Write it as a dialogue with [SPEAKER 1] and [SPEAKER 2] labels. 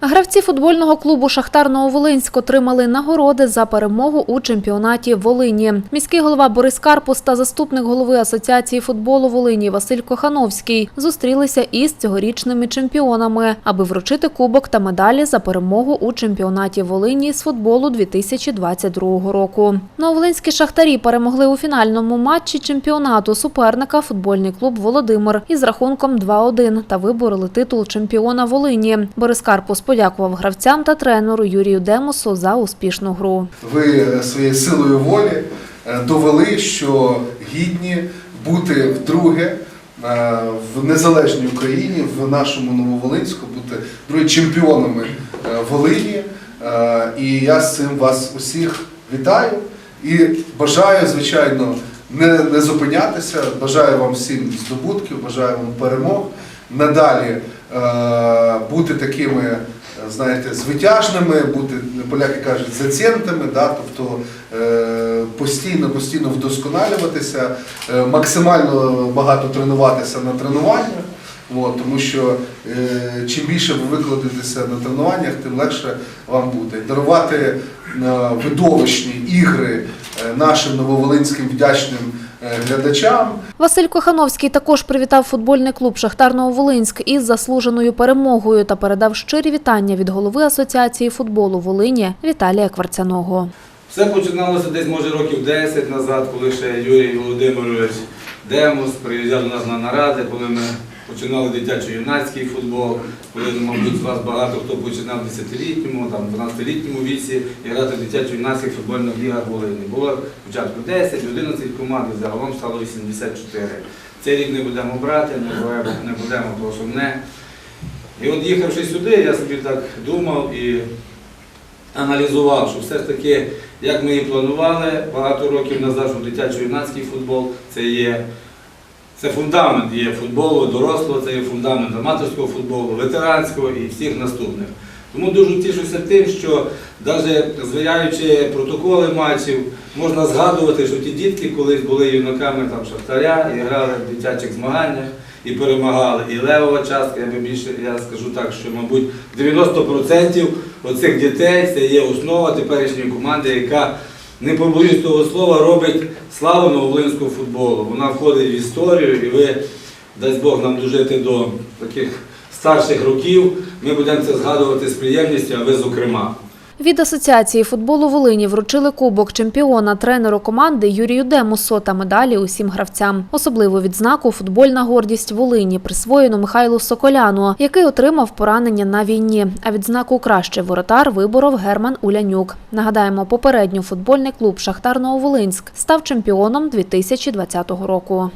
[SPEAKER 1] Гравці футбольного клубу Шахтар Нововолинськ отримали нагороди за перемогу у чемпіонаті Волині. Міський голова Борис Карпус та заступник голови Асоціації футболу Волині Василь Кохановський зустрілися із цьогорічними чемпіонами, аби вручити кубок та медалі за перемогу у чемпіонаті Волині з футболу 2022 року. Нововолинські шахтарі перемогли у фінальному матчі чемпіонату суперника футбольний клуб Володимир із рахунком 2-1 та вибороли титул чемпіона Волині. Борис Карпус подякував гравцям та тренеру Юрію Демусу за успішну гру.
[SPEAKER 2] Ви е, своєю силою волі е, довели, що гідні бути вдруге е, в незалежній Україні, в нашому Нововолинську, бути друге чемпіонами Волині. І я з цим вас усіх вітаю і бажаю, звичайно, не, не зупинятися. Бажаю вам всім здобутків, бажаю вам перемог. Надалі бути такими, знаєте, звитяжними, бути, поляки кажуть, зацєнтами, да, тобто е, постійно, постійно вдосконалюватися, е, максимально багато тренуватися на тренуваннях. От, тому що е, чим більше ви викладетеся на тренуваннях, тим легше вам буде. Дарувати видовищні ігри нашим нововолинським вдячним е, глядачам.
[SPEAKER 1] Василь Кохановський також привітав футбольний клуб Шахтар Нововолинськ із заслуженою перемогою та передав щирі вітання від голови Асоціації футболу Волині Віталія Кварцяного.
[SPEAKER 3] Все починалося десь, може, років 10 назад, коли ще Юрій Володимирович Демус приїжджав до нас на наради, коли ми починали дитячо-юнацький футбол, коли, ну, мабуть, з вас багато хто починав в 10-літньому, там, 12-літньому віці і грати в дитячо-юнацьких футбольних лігах Волині. Було спочатку 10, 11 команд, загалом стало 84. Цей рік не будемо брати, не будемо, то сумне. І от їхавши сюди, я собі так думав і аналізував, що все ж таки, як ми і планували багато років назад, що дитячо-юнацький футбол це є це фундамент є футболу дорослого, це є фундамент аматорського футболу, ветеранського і всіх наступних. Тому дуже тішуся тим, що навіть звіряючи протоколи матчів, можна згадувати, що ті дітки колись були юнаками там шахтаря і грали в дитячих змаганнях і перемагали. І левова частка, я би більше я скажу так, що, мабуть, 90% оцих дітей це є основа теперішньої команди, яка, не побоюсь того слова, робить славу новолинського футболу. Вона входить в історію, і ви, дасть Бог нам дожити до таких старших років. Ми будемо це згадувати з приємністю, а ви зокрема.
[SPEAKER 1] Від Асоціації футболу Волині вручили кубок чемпіона тренеру команди Юрію Демусу та медалі усім гравцям. Особливу відзнаку футбольна гордість Волині присвоєно Михайлу Соколяну, який отримав поранення на війні. А відзнаку кращий воротар виборов Герман Улянюк. Нагадаємо, попередньо футбольний клуб Шахтар Нововолинськ став чемпіоном 2020 року.